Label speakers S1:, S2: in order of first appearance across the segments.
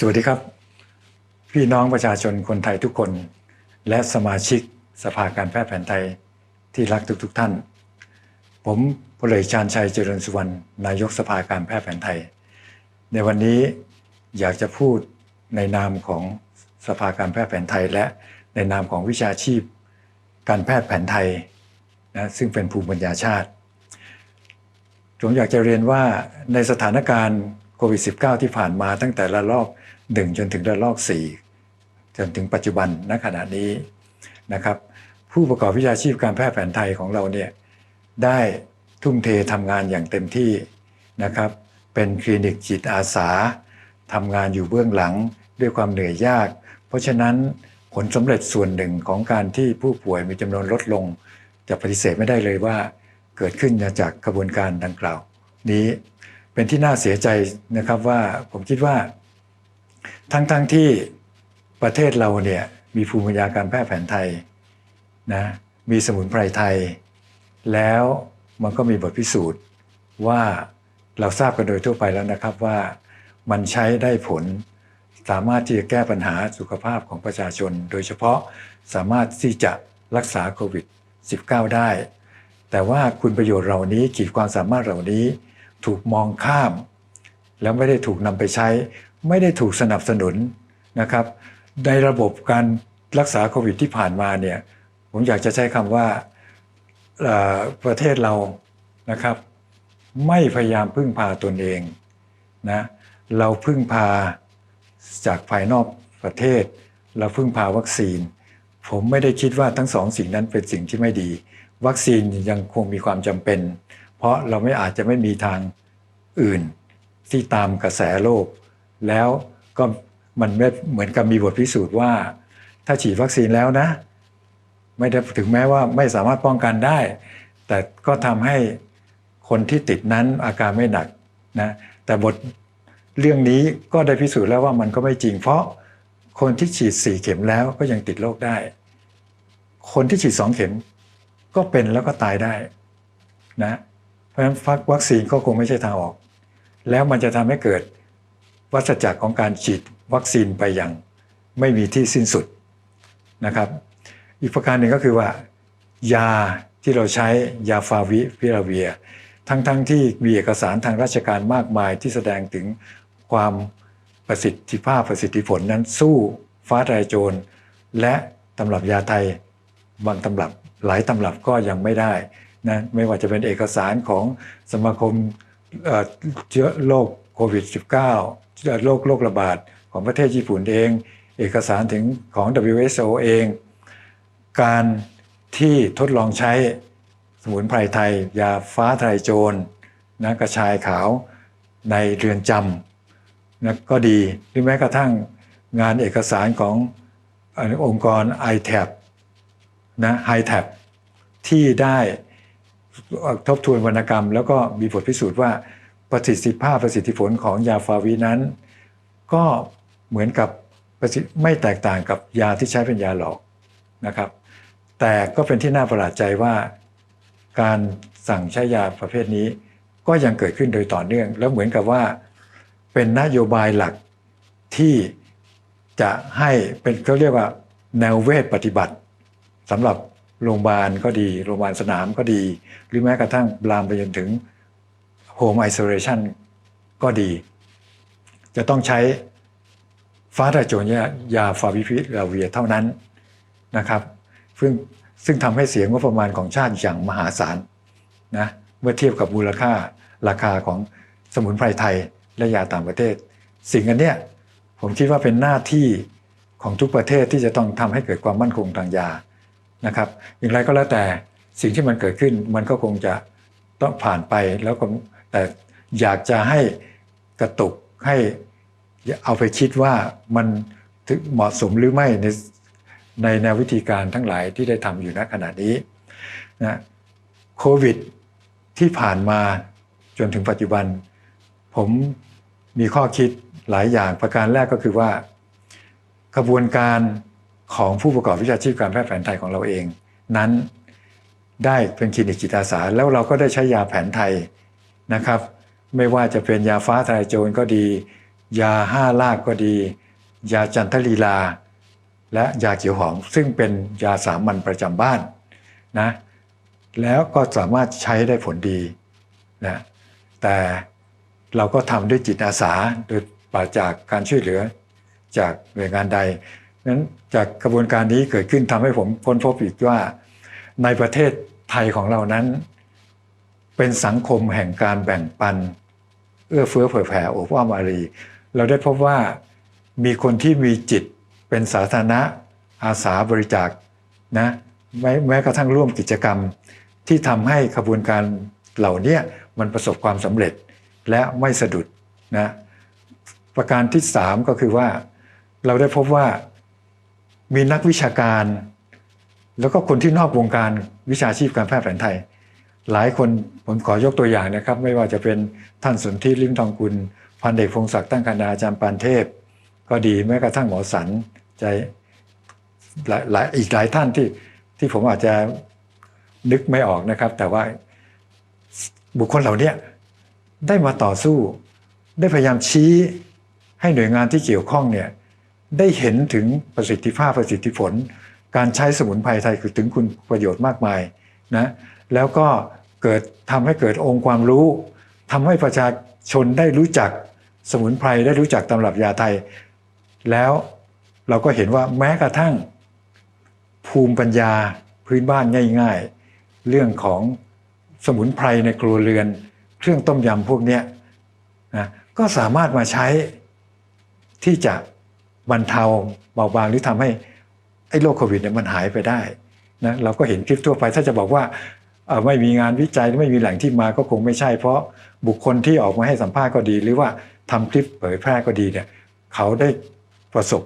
S1: สวัสดีครับ พี่น้องประชาชนคนไทยทุกคน และสมาชิกสภาการแพทย์แผนไทยที่รักทุกๆทท่าน ผมพลเอกชาญชัยเจริญสุวรรณนายกสภาการแพทย์แผนไทย ในวันนี้อยากจะพูดในนามของสภาการแพทย์แผนไทย และในนามของวิชาชีพ การแพทย์แผนไทยนะซึ่งเป็นภูมิปัญญาชาติผมอยากจะเรียนว่าในสถานการณ์โควิด -19 ที่ผ่านมาตั้งแต่ระลอก 1 จนถึงระลอก 4 จนถึงปัจจุบันณขณะนี้นะครับ ผู้ประกอบวิชาชีพการแพทย์แผนไทยของเราเนี่ยได้ทุ่มเททำงานอย่างเต็มที่นะครับ เป็นคลินิกจิตอาสาทำงานอยู่เบื้องหลังด้วยความเหนื่อยยาก เพราะฉะนั้นผลสำเร็จส่วนหนึ่งของการที่ผู้ป่วยมีจำนวนลดลง จะปฏิเสธไม่ได้เลยว่าเกิดขึ้นจากกระบวนการดังกล่าว นี้เป็นที่น่าเสียใจนะครับว่าผมคิดว่า ทั้งๆทที่ประเทศเราเนี่ยมีภูมิปัญญาการแพทย์แผนไทยนะมีสมุนไพรไทย แล้วมันก็มีบทพิสูจน์ว่าเราทราบกันโดยทั่วไปแล้วนะครับว่ามันใช้ได้ผลสามารถที่จะแก้ปัญหาสุขภาพของประชาชน โดยเฉพาะสามารถที่จะรักษาโควิด -19 ได้ แต่ว่าคุณประโยชน์เหล่านี้ขีดความสามารถเหล่านี้ ถูกมองข้าม แล้วไม่ได้ถูกนำไปใช้ ไม่ได้ถูกสนับสนุนนะครับ ในระบบการรักษาโควิดที่ผ่านมาเนี่ยผมอยากจะใช้คำว่าประเทศเรานะครับ ไม่พยายามพึ่งพาตนเองนะเราพึ่งพาจากภายนอกประเทศ เราพึ่งพาวัคซีน ผมไม่ได้คิดว่าทั้งสองสิ่งนั้นเป็นสิ่งที่ไม่ดี วัคซีนยังคงมีความจำเป็น เพราะเราไม่อาจจะไม่มีทางอื่นที่ตามกระแสโลก แล้วก็มันไม่เหมือนกับมีบทพิสูจน์ว่า ถ้าฉีดวัคซีนแล้วนะ ไม่ได้ถึงแม้ว่าไม่สามารถป้องกันได้ แต่ก็ทำให้คนที่ติดนั้นอาการไม่หนักนะแต่บทเรื่องนี้ก็ได้พิสูจน์แล้วว่ามันก็ไม่จริง เพราะคนที่ฉีดสี่เข็มแล้วก็ยังติดโรคได้ คนที่ฉีดสองเข็มก็เป็นแล้วก็ตายได้นะเพราะฉะนั้นวัคซีนก็คงไม่ใช่ทางออก แล้วมันจะทำให้เกิด วัฏจักรของการฉีดวัคซีนไปอย่างไม่มีที่สิ้นสุดนะครับ อีกประการหนึ่งก็คือว่า ยาที่เราใช้ยาฟาวิพิราเวีย ทั้งๆทที่มีเอกสารทางราชการมากมายที่แสดงถึงความประสิทธิภาพประสิทธิผลนั้นสู้ฟ้าทลายโจร และตำรับยาไทยบางตำรับหลายตำรับก็ยังไม่ได้นะไม่ว่าจะเป็นเอกสารของสมาคมเอ่อเชื้อโรคโควิด -19 โรคโรคระบาดของประเทศญี่ปุ่นเอง เอกสารถึงของ WHO เอง การที่ทดลองใช้สมุนไพรไทย ยาฟ้าทลายโจรนะกระชายขาวในเรือนจำนะก็ดีหรือแม้กระทั่งงานเอกสารของเอ่อองค์กร i t a b นะ i t a b ที่ได้ทบทวนวรรณกรรม แล้วก็มีบทพิสูจน์ว่า ประสิทธิภาพประสิทธิผลของยาฟาวินั้น ก็เหมือนกับไม่แตกต่างกับยาที่ใช้เป็นยาหลอกนะครับ แต่ก็เป็นที่น่าประหลาดใจว่า การสั่งใช้ยาประเภทนี้ ก็ยังเกิดขึ้นโดยต่อเนื่อง แล้วเหมือนกับว่าเป็นนโยบายหลักที่จะให้เป็นเขาเรียกว่าแนวเวทปฏิบัติสำหรับโรงพยาบาลก็ดี โรงพยาบาลสนามก็ดี หรือแม้กระทั่งลามไปจนถึง Home Isolation ก็ดี จะต้องใช้ฟ้าทลายโจรยายาฟาวิพิราเวียเท่านั้นนะครับ ซึ่งซึ่งทำให้เสียงงบประมาณของชาติอย่างมหาศาลนะเมื่อเทียบกับมูลค่าราคาของสมุนไพรไทยและยาต่างประเทศ สิ่งอันเนี้ยผมคิดว่าเป็นหน้าที่ของทุกประเทศที่จะต้องทำให้เกิดความมั่นคงทางยานะครับ อย่างไรก็แล้วแต่สิ่งที่มันเกิดขึ้นมันก็คงจะต้องผ่านไปแล้วก็ แต่อยากจะให้กระตุกให้เอาไปคิดว่ามันถึงเหมาะสมหรือไม่ในในแนววิธีการทั้งหลายที่ได้ทำอยู่ณขณะนี้นะโควิดที่ผ่านมาจนถึงปัจจุบัน ผมมีข้อคิดหลายอย่างประการแรกก็คือว่า กระบวนการของผู้ประกอบวิชาชีพการแพทย์แผนไทยของเราเอง นั้นได้เป็นคลินิกจิตอาสาแล้วเราก็ได้ใช้ยาแผนไทย นะครับ ไม่ว่าจะเป็นยาฟ้าทลายโจรก็ดี ยาห้าลากก็ดี ยาจันทลีลา และยาเขียวหอมซึ่งเป็นยาสามัญประจำบ้านนะแล้วก็สามารถใช้ได้ผลดีนะแต่เราก็ทำด้วยจิตอาสาโดยปราจากการช่วยเหลือจากหน่วยงานใดนั้นจากกระบวนการนี้เกิดขึ้นทำให้ผมค้นพบอีกว่าในประเทศไทยของเรานั้น เป็นสังคมแห่งการแบ่งปัน เอื้อเฟื้อเผื่อแผ่โอบอ้อมอารี เราได้พบว่ามีคนที่มีจิตเป็นสาธารณะอาสาบริจาคนะแม้แม้กระทั่งร่วมกิจกรรม ที่ทำให้ขบวนการเหล่านี้มันประสบความสำเร็จและไม่สะดุดนะประการที่สามก็คือว่าเราได้พบว่ามีนักวิชาการ แล้วก็คนที่นอกวงการวิชาชีพการแพทย์แผนไทย หลายคนผมขอยกตัวอย่างนะครับ ไม่ว่าจะเป็นท่านสนธิลิมทองกุล พันเอกพงศักดิ์ตั้งคณาอาจารย์ปานเทพ ก็ดีแม้กระทั่งหมอสันใจหลายลายอีกหลายท่านที่ที่ผมอาจจะนึกไม่ออกนะครับ แต่ว่าบุคคลเหล่านี้ได้มาต่อสู้ ได้พยายามชี้ให้หน่วยงานที่เกี่ยวข้องเนี่ยได้เห็นถึงประสิทธิภาพประสิทธิผล การใช้สมุนไพรไทยคือถึงคุณประโยชน์มากมายนะ แล้วก็เกิดทำให้เกิดองค์ความรู้ทำให้ประชาชนได้รู้จักสมุนไพรได้รู้จักตำรับยาไทย แล้วเราก็เห็นว่าแม้กระทั่ง ภูมิปัญญาพื้นบ้านง่าย ๆ เรื่องของสมุนไพรในครัวเรือน เครื่องต้มยำพวกนี้นะก็สามารถมาใช้ที่จะบรรเทาเบาบางหรือทำให้ไอ้โรคโควิดเนี่ยมันหายไปได้นะเราก็เห็นคลิปทั่วไปถ้าจะบอกว่า ไม่มีงานวิจัยไม่มีแหล่งที่มาก็คงไม่ใช่ เพราะบุคคลที่ออกมาให้สัมภาษณ์ก็ดี หรือว่าทำคลิปเผยแพร่ก็ดีเนี่ยเขาได้ประสบ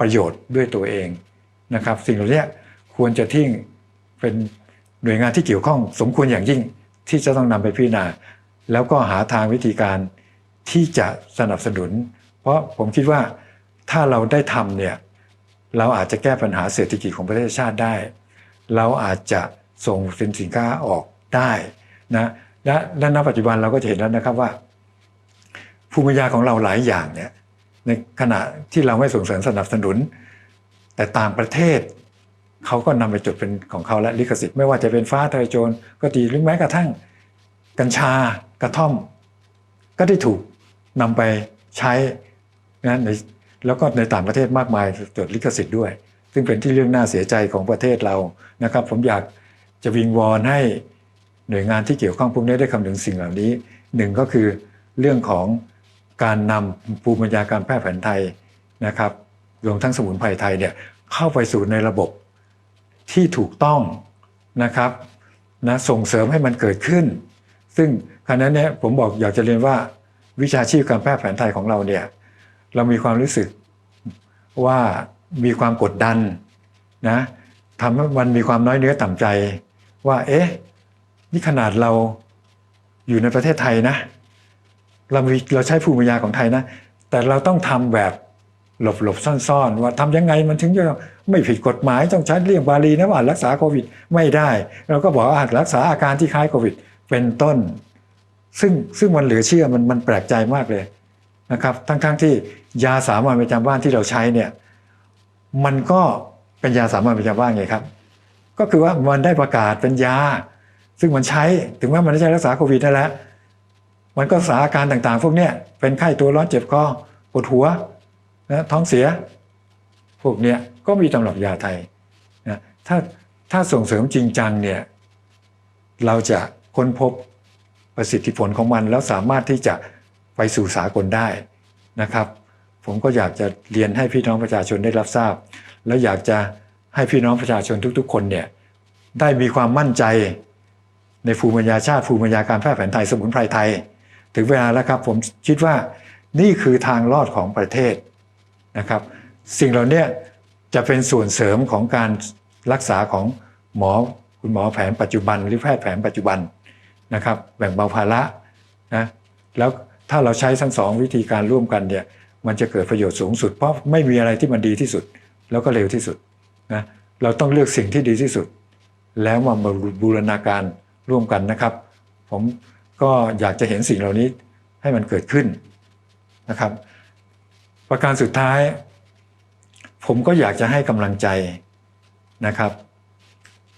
S1: ประโยชน์ด้วยตัวเองนะครับ สิ่งเหล่านี้ควรจะทิ้งเป็นหน่วยงานที่เกี่ยวข้อง สมควรอย่างยิ่งที่จะต้องนำไปพิจารณา แล้วก็หาทางวิธีการที่จะสนับสนุน เพราะผมคิดว่าถ้าเราได้ทำเนี่ยเราอาจจะแก้ปัญหาเศรษฐกิจของประเทศชาติได้ เราอาจจะ ส่งสินสินค้าออกได้นะและและณปัจจุบันเราก็จะเห็นแล้วนะครับว่า ภูมิปัญญาของเราหลายอย่างเนี่ยในขณะที่เราไม่ส่งเสริมสนับสนุน แต่ต่างประเทศเขาก็นำไปจดเป็นของเขาและลิขสิทธิ์ไม่ว่าจะเป็นฟ้าทลายโจรก็ดีหรือแม้กระทั่ง กัญชากระท่อม ก็ได้ถูกนำไปใช้นะในแล้วก็ในต่างประเทศมากมายจดลิขสิทธิ์ด้วย ซึ่งเป็นที่เรื่องน่าเสียใจของประเทศเรานะครับ ผมอยาก จะวิงวอนให้หน่วยงานที่เกี่ยวข้องพวกนี้ได้คำนึงสิ่งเหล่านี้หนึ่งก็คือเรื่องของการนำภูมิปัญญาการแพทย์แผนไทยนะครับรวมทั้งสมุนไพรไทยเนี่ยเข้าไปสู่ในระบบที่ถูกต้องนะครับนะส่งเสริมให้มันเกิดขึ้น ซึ่งขณะนั้นเนี่ยผมบอกอยากจะเรียนว่าวิชาชีพการแพทย์แผนไทยของเราเนี่ยเรามีความรู้สึกว่ามีความกดดันนะทำให้มันมีความน้อยเนื้อต่ำใจ ว่า เอ๊ะ นี่ขนาดเราอยู่ในประเทศไทยนะ เรามีเราใช้ภูมิปัญญาของไทยนะ แต่เราต้องทำแบบหลบหลบซ่อนๆ ว่าทำยังไงมันถึงจะไม่ผิดกฎหมายต้องใช้เลี่ยงบาลีนะว่ารักษาโควิดไม่ได้ เราก็บอกว่ารักษาอาการที่คล้ายโควิด เป็นต้น ซึ่งซึ่งมันเหลือเชื่อมันมันแปลกใจมากเลยนะครับ ทั้งๆทที่ยาสามัญประจำบ้านที่เราใช้เนี่ยมันก็เป็นยาสามัญประจำบ้านไงครับ ก็คือว่ามันได้ประกาศเป็นยา ซึ่งมันใช้ถึงแม้มันไม่ใช่รักษาโควิดนั่นแหละมันก็รักษาอาการต่างๆ พวกเนี้ยเป็นไข้ตัวร้อนเจ็บคอปวดหัวนะท้องเสีย พวกเนี้ยก็มีตำรับยาไทยนะถ้าถ้าส่งเสริมจริงจังเนี่ยเราจะค้นพบประสิทธิผลของมัน แล้วสามารถที่จะไปสู่สากลได้นะครับ ผมก็อยากจะเรียนให้พี่น้องประชาชนได้รับทราบ แล้วอยากจะ ให้พี่น้องประชาชนทุก ๆ คนเนี่ยได้มีความมั่นใจในภูมิปัญญาชาติภูมิปัญญาการแพทย์แผนไทยสมุนไพรไทย ถึงเวลาแล้วครับผมคิดว่านี่คือทางรอดของประเทศนะครับ สิ่งเหล่านี้จะเป็นส่วนเสริมของการรักษาของหมอคุณหมอแผนปัจจุบัน หรือแพทย์แผนปัจจุบันนะครับ แบ่งเบาภาระนะแล้วถ้าเราใช้ทั้งสองวิธีการร่วมกันเนี่ยมันจะเกิดประโยชน์สูงสุด เพราะไม่มีอะไรที่มันดีที่สุด แล้วก็เร็วที่สุด นะเราต้องเลือกสิ่งที่ดีที่สุด แล้วมาบูรณาการร่วมกันนะครับ ผมก็อยากจะเห็นสิ่งเหล่านี้ให้มันเกิดขึ้นนะครับ ประการสุดท้าย ผมก็อยากจะให้กำลังใจนะครับ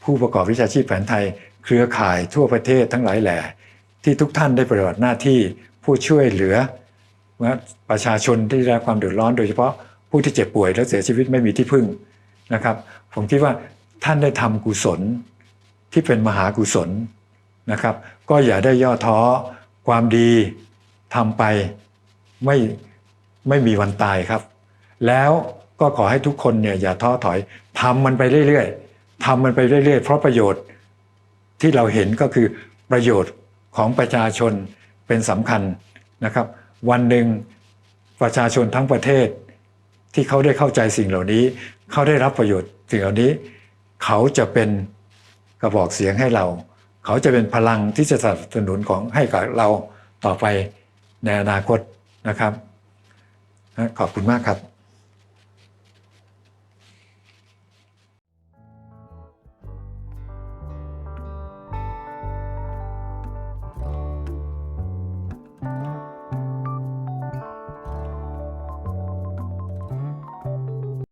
S1: ผู้ประกอบวิชาชีพแผนไทย เครือข่ายทั่วประเทศทั้งหลายแหล่ที่ทุกท่านได้ปฏิบัติหน้าที่ผู้ช่วยเหลือประชาชนที่ได้รับความเดือดร้อนโดยเฉพาะผู้ที่เจ็บป่วยและเสียชีวิตไม่มีที่พึ่ง นะครับ ผมคิดว่าท่านได้ทำกุศลที่เป็นมหากุศลนะครับ ก็อย่าได้ย่อท้อความดีทำไปไม่ไม่มีวันตายครับ แล้วก็ขอให้ทุกคนเนี่ยอย่าท้อถอยทำมันไปเรื่อยๆทำมันไปเรื่อยๆ เพราะประโยชน์ที่เราเห็นก็คือประโยชน์ของประชาชนเป็นสำคัญนะครับ วันหนึ่งประชาชนทั้งประเทศ ที่เขาได้เข้าใจสิ่งเหล่านี้ เขาได้รับประโยชน์สิ่งเหล่านี้ เขาจะเป็นกระบอกเสียงให้เรา เขาจะเป็นพลังที่จะสนับสนุนของให้กับเราต่อไปในอนาคตนะครับ ขอบคุณมากครับ